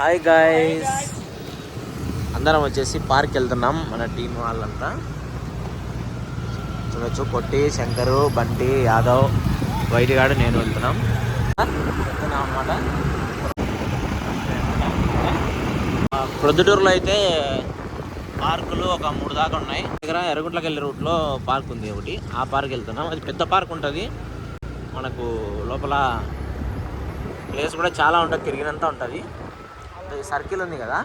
Hi guys అందరం వచ్చేసి park వెళ్తున్నాం మన టీం వాళ్ళంతా. చూడొచ్చు కొట్టి శంకరు బంటి యాదవ్ వైట్ గాడు నేను వెళ్తున్నాం. వెళ్తున్నాం అన్నమాట ప్రొద్దుటూరులో అయితే పార్కులు ఒక మూడు దాకా ఉన్నాయి. దగ్గర ఎర్రగుంట్లకి వెళ్ళే రూట్లో పార్క్ ఉంది ఒకటి. ఆ పార్క్ వెళ్తున్నాం. అది పెద్ద పార్క్ ఉంటుంది. మనకు లోపల ప్లేస్ కూడా చాలా ఉంటుంది తిరిగినంత ఉంటుంది. ఈ సర్కిల్ ఉంది కదా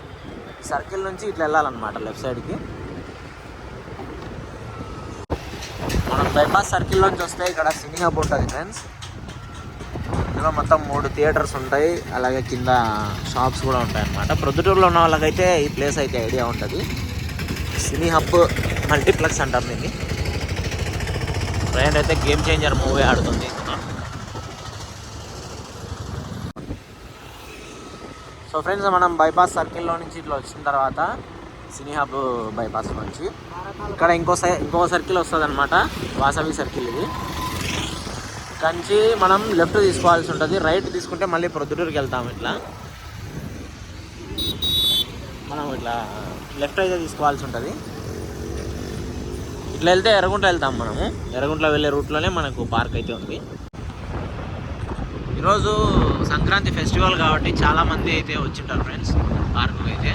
ఈ సర్కిల్ నుంచి ఇట్లా వెళ్ళాలన్నమాట లెఫ్ట్ సైడ్కి మనం బైపాస్ సర్కిల్లోంచి వస్తే ఇక్కడ సినీ హబ్ ఉంటుంది ఫ్రెండ్స్ ఇందులో మొత్తం మూడు థియేటర్స్ ఉంటాయి అలాగే కింద షాప్స్ కూడా ఉంటాయి అన్నమాట ప్రొద్దుటూరులో ఉన్న వాళ్ళకైతే ఈ ప్లేస్ అయితే ఐడియా ఉంటుంది. సినీ హబ్ మల్టీప్లెక్స్ అంటారు దీన్ని. ట్రైన్ అయితే గేమ్ చేంజర్ మూవీ ఆడుతుంది ఇందులో సో ఫ్రెండ్స్ మనం బైపాస్ సర్కిల్లో నుంచి ఇట్లా వచ్చిన తర్వాత సినీ హబ్ బైపాస్ నుంచి ఇక్కడ ఇంకో సై ఇంకో సర్కిల్ వస్తుంది అనమాట వాసవి సర్కిల్ ఇది. కంచి మనం లెఫ్ట్ తీసుకోవాల్సి ఉంటుంది. రైట్ తీసుకుంటే మళ్ళీ ప్రొద్దుటూరుకి వెళ్తాం ఇట్లా. మనం ఇట్లా లెఫ్ట్ అయితే తీసుకోవాల్సి ఉంటుంది. ఇట్లా వెళ్తే ఎర్రగుంట వెళ్తాం మనము. ఎర్రగుంట వెళ్ళే రూట్లోనే మనకు పార్క్ అయితే ఉంది. ఈరోజు సంక్రాంతి ఫెస్టివల్ కాబట్టి చాలా మంది అయితే వచ్చింటారు ఫ్రెండ్స్ పార్క్ అయితే.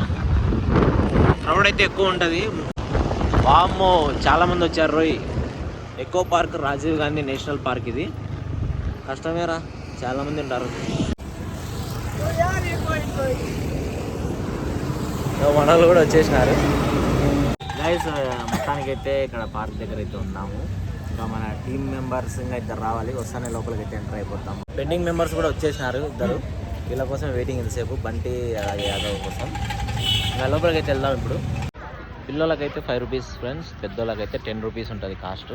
క్రౌడ్ అయితే ఎక్కువ ఉంటుంది. వామ్మో చాలామంది వచ్చారు రోయ్. ఎక్కువ park Rajiv Gandhi national park ఇది. కష్టమేరా చాలా మంది ఉంటారు. మనలు కూడా వచ్చేసినారు. గైస్ మొత్తానికైతే ఇక్కడ పార్క్ దగ్గర అయితే ఉన్నాము. ఇంకా మన టీం మెంబర్స్ ఇంకా ఇద్దరు రావాలి. వస్తానే లోపలికి అయితే ఎంటర్ అయిపోతాము పెండింగ్ మెంబర్స్ కూడా వచ్చేసినారు ఇద్దరు. వీళ్ళ కోసం వెయిటింగ్ ఎంతసేపు బంటి అలాగే యాదవ్ కోసం. ఇంకా లోపలికి అయితే వెళ్దాం ఇప్పుడు. పిల్లలకైతే ఫైవ్ రూపీస్ ఫ్రెండ్స్ పెద్దోళ్ళకైతే టెన్ రూపీస్ ఉంటుంది కాస్ట్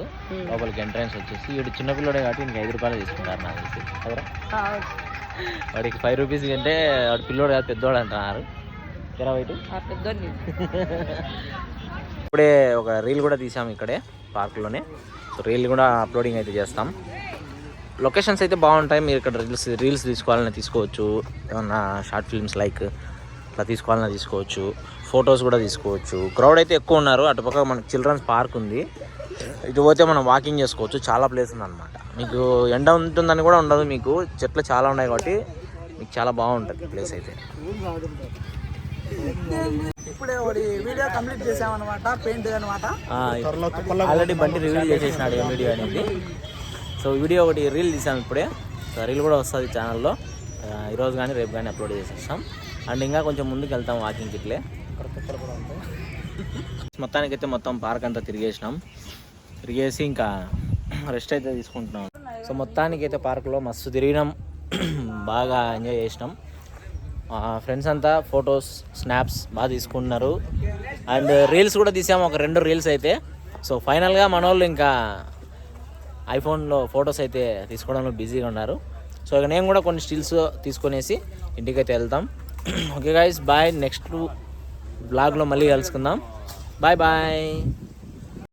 లోపలికి ఎంట్రన్స్ వచ్చేసి వీడు చిన్న పిల్లడే కాబట్టి ఇంకా ఐదు రూపాయలు తీసుకుంటారు నాకు తెలిసి. కదరా వాడికి ఫైవ్ రూపీస్ అంటే వాడు పిల్లోడు కాదు పెద్దోడు అంటున్నారు. ఇప్పుడే ఒక రీల్ కూడా తీసాం ఇక్కడే. పార్క్లోనే. సో రీల్ కూడా అప్లోడింగ్ అయితే చేస్తాం. లొకేషన్స్ అయితే బాగుంటాయి. మీరు ఇక్కడ రీల్స్ రీల్స్ తీసుకోవాలన్నా తీసుకోవచ్చు. ఏమన్నా షార్ట్ ఫిల్మ్స్ లైక్ ఇట్లా తీసుకోవాలన్నా తీసుకోవచ్చు. ఫొటోస్ కూడా తీసుకోవచ్చు. క్రౌడ్ అయితే ఎక్కువ ఉన్నారు. అటుపక్క మనకి చిల్డ్రన్స్ పార్క్ ఉంది. ఇటు పోతే మనం వాకింగ్ చేసుకోవచ్చు. చాలా ప్లేస్ ఉందన్నమాట. మీకు ఎండ ఉంటుందని కూడా ఉండదు మీకు. చెట్లు చాలా ఉన్నాయి కాబట్టి మీకు చాలా బాగుంటుంది ప్లేస్ అయితే. ఇప్పుడే ఒకటి వీడియో కంప్లీట్ చేసామన్నమాట పెయింట్ అనమాట ఆల్రెడీ బండి రివీల్ చేసేసినాడు ఏం వీడియో అనేది. సో వీడియో ఒకటి రీల్ తీసాం ఇప్పుడే. సో రీల్ కూడా వస్తుంది ఛానల్లో ఈరోజు కానీ రేపు కానీ అప్లోడ్ చేసేస్తాం. అండ్ ఇంకా కొంచెం ముందుకు వెళ్తాం వాకింగ్ ఇట్లే. మొత్తానికైతే మొత్తం పార్క్ అంతా తిరిగేసినాం. తిరిగేసి ఇంకా రెస్ట్ అయితే తీసుకుంటున్నాం. సో మొత్తానికైతే పార్క్లో మస్తు తిరిగినాం. బాగా ఎంజాయ్ చేసినాం. ఫ్రెండ్స్ అంతా ఫొటోస్ స్నాప్స్ బాగా తీసుకుంటున్నారు. అండ్ రీల్స్ కూడా తీసాము ఒక రెండు రీల్స్ అయితే. సో ఫైనల్గా మన వాళ్ళు ఇంకా ఐఫోన్లో ఫొటోస్ అయితే తీసుకోవడంలో బిజీగా ఉన్నారు. సో ఇక నేను కూడా కొన్ని స్టిల్స్ తీసుకొనేసి ఇంటికైతే వెళ్తాం. ఓకే గైస్ బాయ్ నెక్స్ట్ బ్లాగ్లో మళ్ళీ కలుసుకుందాం. Bye bye